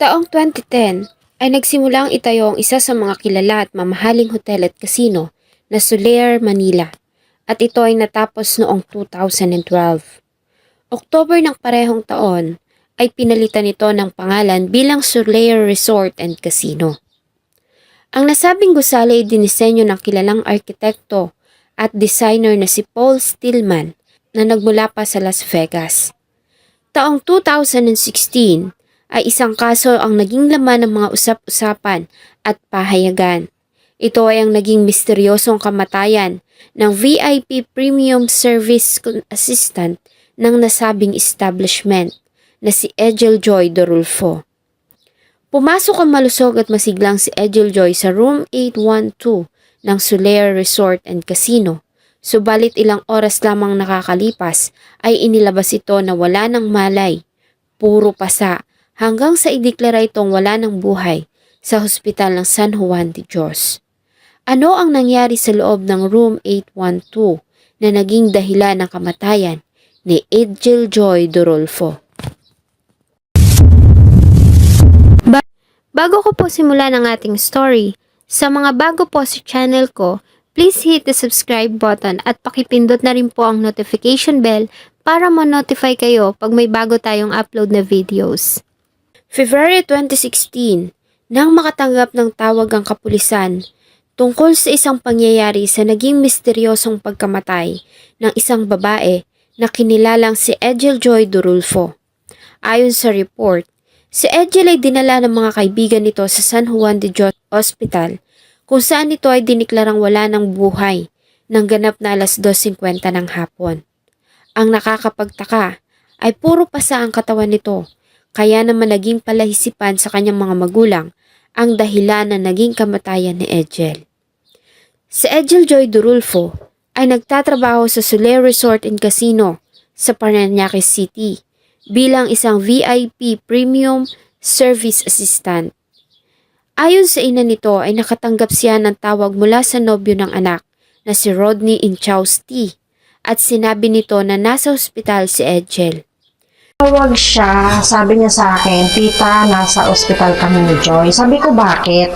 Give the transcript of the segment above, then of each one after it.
Taong 2010 ay nagsimula ang itayo ang isa sa mga kilala at mamahaling hotel at casino na Soler, Manila at ito ay natapos noong 2012. Oktober ng parehong taon ay pinalitan ito ng pangalan bilang Soler Resort and Casino. Ang nasabing gusali ay dinisenyo ng kilalang arkitekto at designer na si Paul Stillman na nagmula pa sa Las Vegas. Taong 2016 ay isang kaso ang naging laman ng mga usap-usapan at pahayagan. Ito ay ang naging misteryosong kamatayan ng VIP Premium Service Assistant ng nasabing establishment na si Egil Joy Dorulfo. Pumasok ang malusog at masiglang si Egil Joy sa room 812 ng Soler Resort and Casino. Subalit ilang oras lamang nakakalipas ay inilabas ito na wala ng malay, puro pasa, hanggang sa ideklara itong wala ng buhay sa hospital ng San Juan de Dios. Ano ang nangyari sa loob ng room 812 na naging dahilan ng kamatayan ni Edgel Joy Dorolfo? Ba- bago ko po simulan ang ating story, sa mga bago po sa channel ko, please hit the subscribe button at pakipindot na rin po ang notification bell para ma-notify kayo pag may bago tayong upload na videos. February 2016, nang makatanggap ng tawag ang kapulisan tungkol sa isang pangyayari sa naging misteryosong pagkamatay ng isang babae na kinilalang si Edgel Joy Durulfo. Ayon sa report, si Edgel ay dinala ng mga kaibigan nito sa San Juan de Dios Hospital kung saan ito ay diniklarang wala ng buhay ng ganap na alas 2.50 ng hapon. Ang nakakapagtaka ay puro pasa ang katawan nito kaya naman naging palahisipan sa kanyang mga magulang ang dahilan na naging kamatayan ni Edgel. Si Edgel Joy Durulfo ay nagtatrabaho sa Soler Resort and Casino sa Paranaque City bilang isang VIP Premium Service Assistant. Ayon sa ina nito ay nakatanggap siya ng tawag mula sa nobyo ng anak na si Rodney Inchausti at sinabi nito na nasa ospital si Edgel. Tawag siya, sabi niya sa akin, tita, nasa ospital kami ni Joy. Sabi ko, bakit?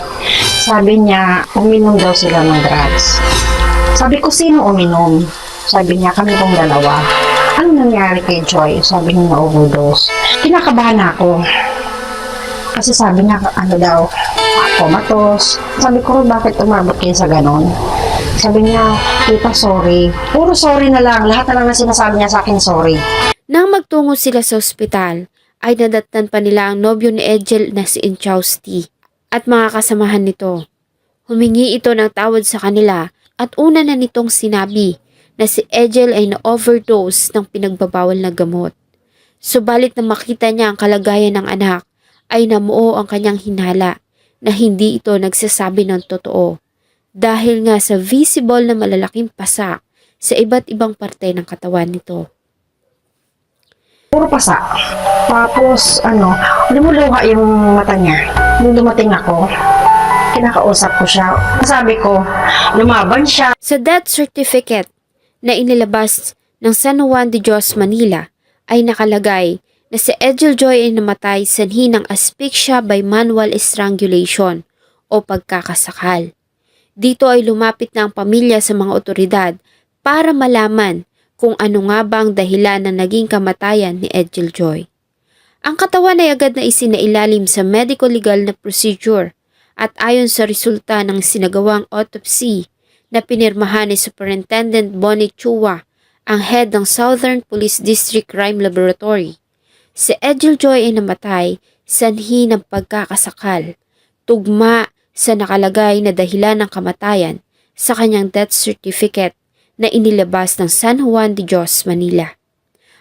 Sabi niya, uminom daw sila ng drugs. Sabi ko, sino uminom? Sabi niya, kami pong dalawa. Ano nangyari kay Joy? Sabi niya, na-overdose. Kinakabahan ako. Kasi sabi niya, ano daw, comatose. Sabi ko, bakit umabot kayo sa ganon? Sabi niya, tita, sorry. Puro sorry na lang. Lahat na lang na sinasabi niya sa akin, sorry. Nang magtungo sila sa ospital, ay nadatnan pa nila ang nobyo ni Edgel na si Inchausti at mga kasamahan nito. Humingi ito ng tawad sa kanila at una na nitong sinabi na si Edgel ay na-overdose ng pinagbabawal na gamot. Subalit na makita niya ang kalagayan ng anak, ay namuo ang kanyang hinala na hindi ito nagsasabi ng totoo dahil nga sa visible na malalaking pasak sa iba't ibang parte ng katawan nito. Puro pasa. Tapos, ano, lumuluha yung mata niya. Nung dumating ako, kinakausap ko siya. Sabi ko, lumaban siya. Sa death certificate na inilabas ng San Juan de Dios, Manila ay nakalagay na si Edgel Joy ay namatay sanhi ng asphyxia by manual strangulation o pagkakasakal. Dito ay lumapit na ang pamilya sa mga otoridad para malaman kung ano nga ba ang dahilan na naging kamatayan ni Edgel Joy. Ang katawan ay agad na isinailalim sa medical legal na procedure at ayon sa resulta ng sinagawang autopsy na pinirmahan ni Superintendent Bonnie Chua, ang head ng Southern Police District Crime Laboratory. Si Edgel Joy ay namatay sanhi ng pagkakasakal, tugma sa nakalagay na dahilan ng kamatayan sa kanyang death certificate na inilabas ng San Juan de Dios, Manila.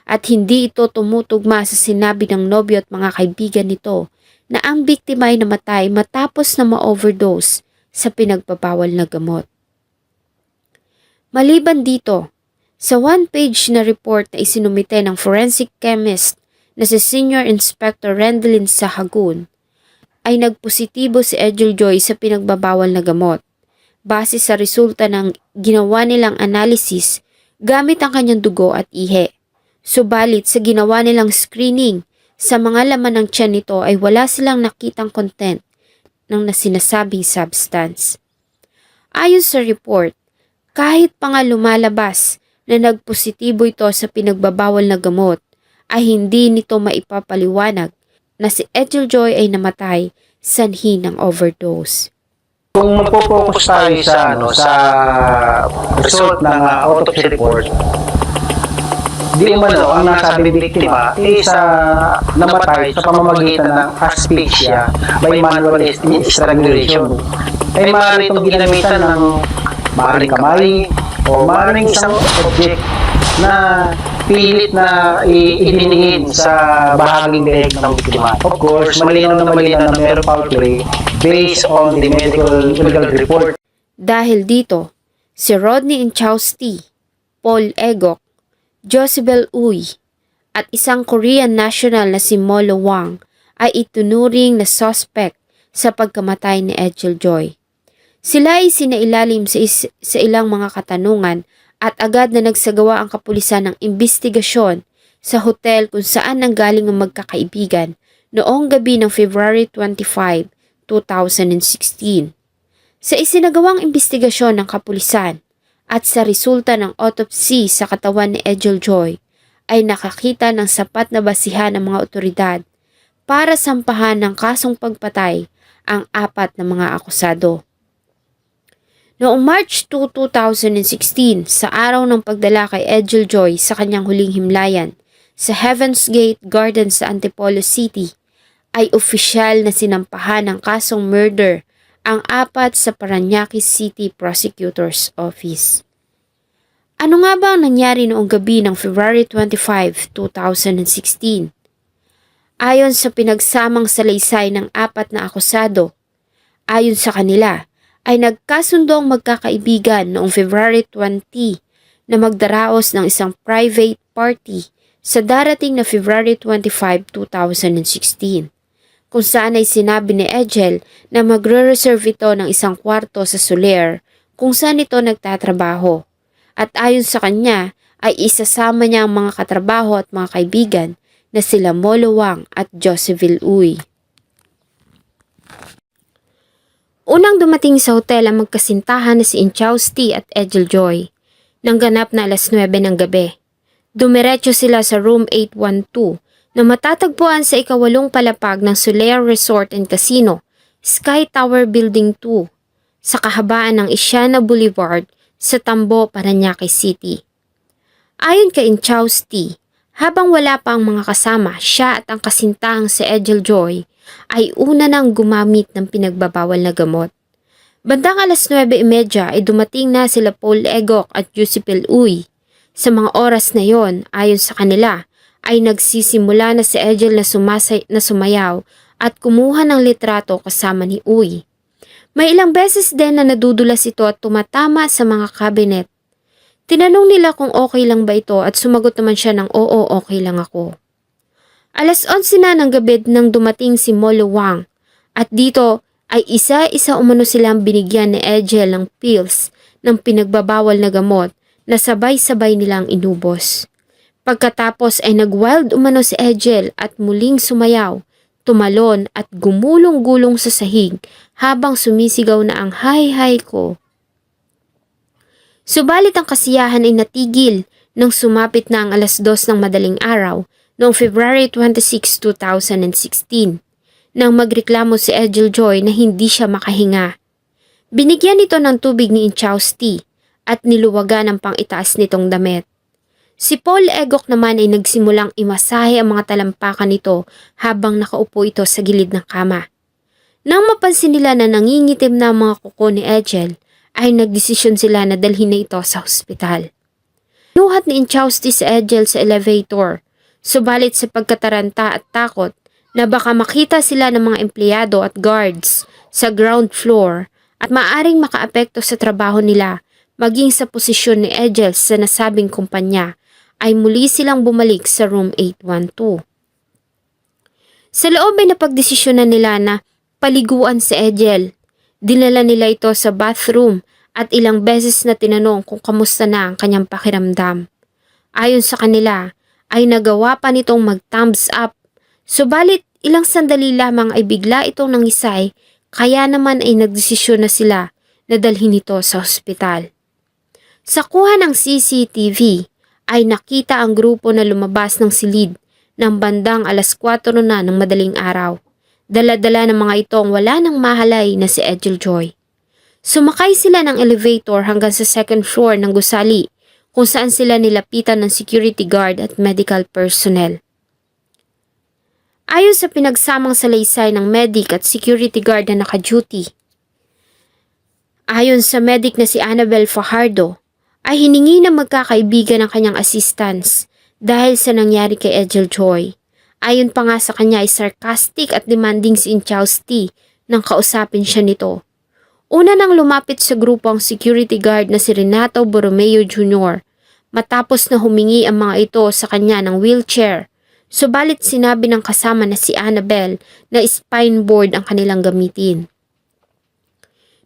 At hindi ito tumutugma sa sinabi ng nobyo at mga kaibigan nito na ang biktima ay namatay matapos na ma-overdose sa pinagbabawal na gamot. Maliban dito, sa one-page na report na isinumite ng forensic chemist na si Senior Inspector Rendelin Sahagun, ay nagpositibo si Edgel Joy sa pinagbabawal na gamot base sa resulta ng ginawa nilang analysis gamit ang kanyang dugo at ihe. Subalit sa ginawa nilang screening Sa mga laman ng tiyan nito ay wala silang nakitang content ng nasinasabing substance. Ayon sa report, kahit pa nga lumalabas na nagpositibo ito sa pinagbabawal na gamot, ay hindi nito maipapaliwanag na si Ethel Joy ay namatay sanhi ng overdose. Kung magpo-focus tayo sa ano sa result ng uh, autopsy report, di umano ang nasabing biktima is uh, namatay sa pamamagitan ng asphyxia by manual strangulation. Ay maaaring itong ginamitan ng maaaring kamay o maaaring isang object na pilit na i- idiningin sa bahaging leeg ng biktima. Of course, malinaw na malinaw na meron foul play based on the medical legal report. Dahil dito, si Rodney Inchausti, Paul Egok, Josebel Uy, at isang Korean national na si Molo Wang ay itunuring na suspect sa pagkamatay ni Ethel Joy. Sila ay sinailalim sa, is- sa ilang mga katanungan at agad na nagsagawa ang kapulisan ng investigasyon sa hotel kung saan nanggaling ang magkakaibigan noong gabi ng February 25, 2016. Sa isinagawang investigasyon ng kapulisan at sa resulta ng autopsy sa katawan ni Ethel Joy ay nakakita ng sapat na basihan ng mga otoridad para sampahan ng kasong pagpatay ang apat na mga akusado. Noong March 2, 2016, sa araw ng pagdala kay Ethel Joy sa kanyang huling himlayan sa Heaven's Gate Garden sa Antipolo City, ay opisyal na sinampahan ng kasong murder ang apat sa Paranaque City Prosecutor's Office. Ano nga ba ang nangyari noong gabi ng February 25, 2016? Ayon sa pinagsamang salaysay ng apat na akusado, ayon sa kanila, ay nagkasundo ang magkakaibigan noong February 20 na magdaraos ng isang private party sa darating na February 25, 2016 kung saan ay sinabi ni Ethel na magre-reserve ito ng isang kwarto sa Soler kung saan ito nagtatrabaho. At ayon sa kanya ay isasama niya ang mga katrabaho at mga kaibigan na sila Molo Wang at Josephine Uy. Unang dumating sa hotel ang magkasintahan na si Inchausti at Ethel Joy. Nang ganap na alas 9 ng gabi. Dumiretso sila sa room 812 na matatagpuan sa ikawalong palapag ng Soler Resort and Casino, Sky Tower Building 2, sa kahabaan ng Isiana Boulevard sa Tambo, Paranaque City. Ayon kay Inchausti, habang wala pa ang mga kasama, siya at ang kasintahang si Ethel Joy ay una nang gumamit ng pinagbabawal na gamot. Bandang alas 9.30 ay dumating na sila Paul Egok at Josepel Uy. Sa mga oras na yon, ayon sa kanila, ay nagsisimula na si Ethel na, sumasay, na sumayaw at kumuha ng litrato kasama ni Uy. May ilang beses din na nadudulas ito at tumatama sa mga kabinet. Tinanong nila kung okay lang ba ito at sumagot naman siya ng oo okay lang ako. Alas 11 na ng gabi nang dumating si Molo Wang at dito ay isa-isa umano silang binigyan ni Ethel ng pills ng pinagbabawal na gamot na sabay-sabay nilang inubos. Pagkatapos ay nag-wild umano si Ethel at muling sumayaw, tumalon at gumulong-gulong sa sahig habang sumisigaw na ang hay-hay ko. Subalit ang kasiyahan ay natigil nang sumapit na ang alas dos ng madaling araw noong February 26, 2016 nang magreklamo si Ethel Joy na hindi siya makahinga. Binigyan ito ng tubig ni Inchausti at niluwagan ang pang-itaas nitong damit. Si Paul Egok naman ay nagsimulang imasahe ang mga talampakan nito habang nakaupo ito sa gilid ng kama. Nang mapansin nila na nangingitim na ang mga kuko ni Ethel, ay nagdesisyon sila na dalhin na ito sa ospital. Nuhat ni Inchausti si Ethel sa elevator, subalit sa pagkataranta at takot na baka makita sila ng mga empleyado at guards sa ground floor at maaring makaapekto sa trabaho nila maging sa posisyon ni Ethel sa nasabing kumpanya ay muli silang bumalik sa room 812. Sa loob ay napagdesisyonan nila na paliguan si Ethel. Dinala nila ito sa bathroom at ilang beses na tinanong kung kamusta na ang kanyang pakiramdam. Ayon sa kanila, ay nagawa pa nitong mag-thumbs up Subalit ilang sandali lamang ay bigla itong nangisay kaya naman ay nagdesisyon na sila na dalhin ito sa ospital. Sa kuha ng CCTV ay nakita ang grupo na lumabas ng silid ng bandang alas 4 na ng madaling araw. Dala-dala ng mga ito ang wala nang mahalay na si Edgel Joy. Sumakay sila ng elevator hanggang sa second floor ng gusali kung saan sila nilapitan ng security guard at medical personnel. Ayon sa pinagsamang salaysay ng medic at security guard na naka-duty, ayon sa medic na si Annabel Fajardo, ay hiningi ng magkakaibigan ng kanyang assistance dahil sa nangyari kay Edgel Joy. Ayon pa nga sa kanya ay sarcastic at demanding si Inchausti nang kausapin siya nito. Una nang lumapit sa grupo ang security guard na si Renato Borromeo Jr. matapos na humingi ang mga ito sa kanya ng wheelchair. Subalit sinabi ng kasama na si Annabel na spine board ang kanilang gamitin.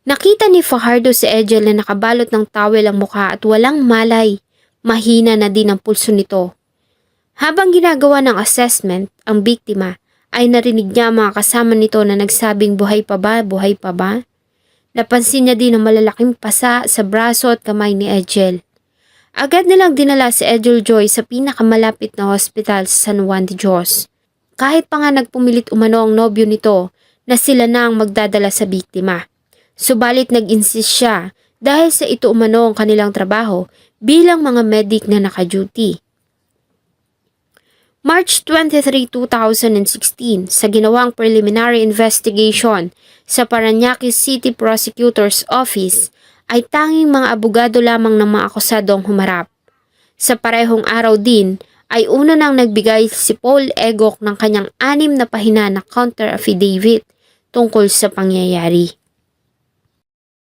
Nakita ni Fajardo si Edgel na nakabalot ng towel ang mukha at walang malay. Mahina na din ang pulso nito. Habang ginagawa ng assessment, ang biktima ay narinig niya mga kasama nito na nagsabing buhay pa ba, buhay pa ba? Napansin niya din ang malalaking pasa sa braso at kamay ni Edgel. Agad nilang dinala si Edgel Joy sa pinakamalapit na hospital sa San Juan de Dios. Kahit pa nga nagpumilit umano ang nobyo nito na sila na ang magdadala sa biktima. Subalit nag-insist siya dahil sa ito umano ang kanilang trabaho bilang mga medic na naka-duty. March 23, 2016, sa ginawang preliminary investigation sa Paranaque City Prosecutor's Office, ay tanging mga abogado lamang ng mga akusado ang humarap. Sa parehong araw din, ay una nang nagbigay si Paul Egok ng kanyang anim na pahina na counter affidavit tungkol sa pangyayari.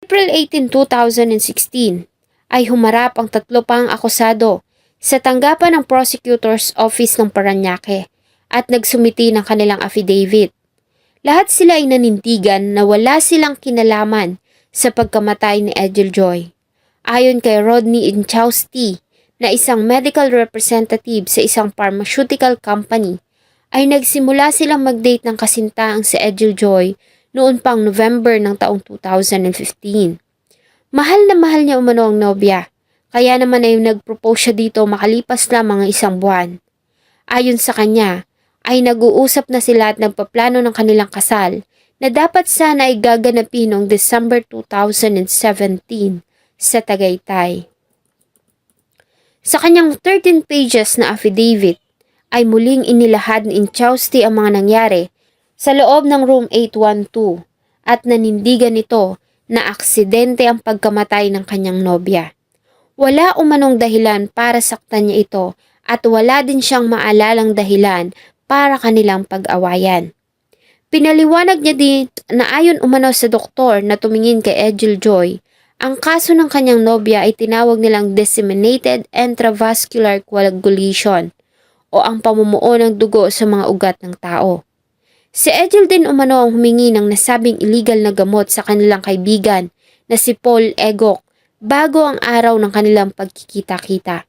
April 18, 2016, ay humarap ang tatlo pang akusado sa tanggapan ng Prosecutor's Office ng Paranaque at nagsumiti ng kanilang affidavit. Lahat sila ay nanintigan na wala silang kinalaman sa pagkamatay ni Edgel Joy. Ayon kay Rodney Inchausti, na isang medical representative sa isang pharmaceutical company, ay nagsimula silang mag-date ng kasintaang si Edgel Joy noon pang November ng taong 2015. Mahal na mahal niya umano ang nobya, kaya naman ay nag-propose siya dito makalipas lamang ang isang buwan. Ayon sa kanya, ay nag-uusap na sila at nagpaplano ng kanilang kasal na dapat sana ay gaganapin noong December 2017 sa Tagaytay. Sa kanyang 13 pages na affidavit, ay muling inilahad ni Inchausti ang mga nangyari sa loob ng room 812 at nanindigan nito na aksidente ang pagkamatay ng kanyang nobya. Wala umanong dahilan para saktan niya ito at wala din siyang maalalang dahilan para kanilang pag-awayan. Pinaliwanag niya din na ayon umano sa doktor na tumingin kay Edgel Joy, ang kaso ng kanyang nobya ay tinawag nilang disseminated intravascular coagulation o ang pamumuo ng dugo sa mga ugat ng tao. Si Edgel din umano ang humingi ng nasabing illegal na gamot sa kanilang kaibigan na si Paul Egok bago ang araw ng kanilang pagkikita-kita.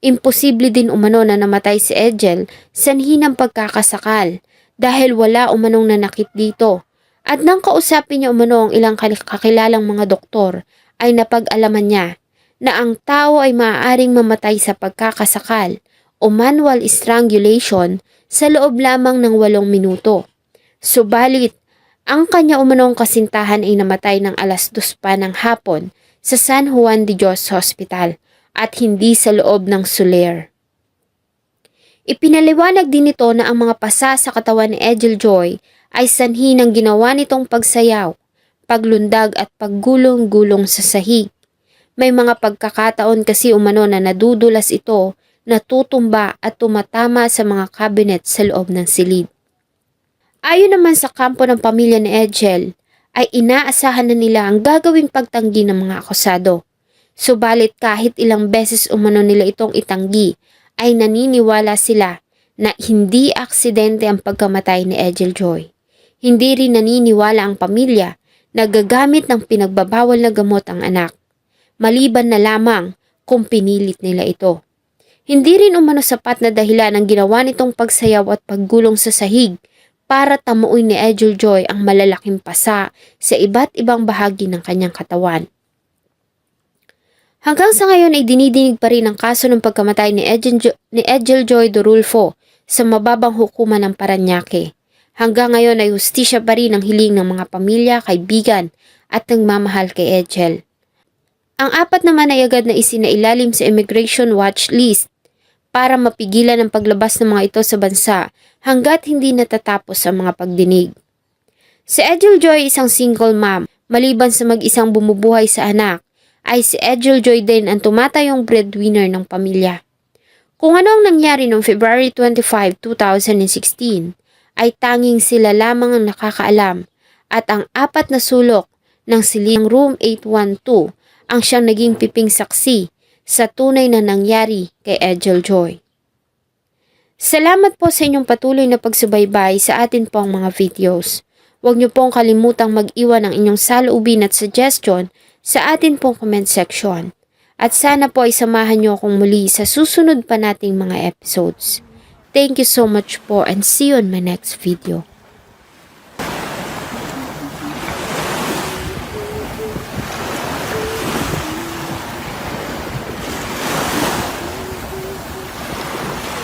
Imposible din umano na namatay si Edgel sanhi ng pagkakasakal dahil wala umanong nanakit dito at nang kausapin niya umano ang ilang kakilalang mga doktor ay napag-alaman niya na ang tao ay maaaring mamatay sa pagkakasakal o manual strangulation sa loob lamang ng walong minuto. Subalit, ang kanya umanong kasintahan ay namatay ng alas dos pa ng hapon sa San Juan de Dios Hospital at hindi sa loob ng Soler. Ipinaliwanag din nito na ang mga pasa sa katawan ni Edgel Joy ay sanhi ng ginawa nitong pagsayaw, paglundag at paggulong-gulong sa sahig. May mga pagkakataon kasi umano na nadudulas ito natutumba at tumatama sa mga cabinet sa loob ng silid. Ayon naman sa kampo ng pamilya ni Edgel, ay inaasahan na nila ang gagawing pagtanggi ng mga akusado. Subalit kahit ilang beses umano nila itong itanggi, ay naniniwala sila na hindi aksidente ang pagkamatay ni Edgel Joy. Hindi rin naniniwala ang pamilya na gagamit ng pinagbabawal na gamot ang anak, maliban na lamang kung pinilit nila ito. Hindi rin umano sapat na dahilan ang ginawa nitong pagsayaw at paggulong sa sahig para tamuin ni Edgel Joy ang malalaking pasa sa iba't ibang bahagi ng kanyang katawan. Hanggang sa ngayon ay dinidinig pa rin ang kaso ng pagkamatay ni Edgel, Jo- ni Edgel Joy Dorulfo sa mababang hukuman ng Paranaque. Hanggang ngayon ay hustisya pa rin ang hiling ng mga pamilya, kaibigan at nagmamahal kay Edgel. Ang apat naman ay agad na isinailalim sa immigration watch list para mapigilan ang paglabas ng mga ito sa bansa hanggat hindi natatapos ang mga pagdinig. Si Edgel Joy isang single mom, maliban sa mag-isang bumubuhay sa anak, ay si Edgel Joy din ang tumatayong breadwinner ng pamilya. Kung ano ang nangyari noong February 25, 2016, ay tanging sila lamang ang nakakaalam at ang apat na sulok ng siling Room 812 ang siyang naging piping saksi sa tunay na nangyari kay Edgel Joy. Salamat po sa inyong patuloy na pagsubaybay sa atin pong mga videos. Huwag niyo pong kalimutang mag-iwan ng inyong saloobin at suggestion sa atin pong comment section. At sana po ay samahan niyo akong muli sa susunod pa nating mga episodes. Thank you so much po and see you on my next video.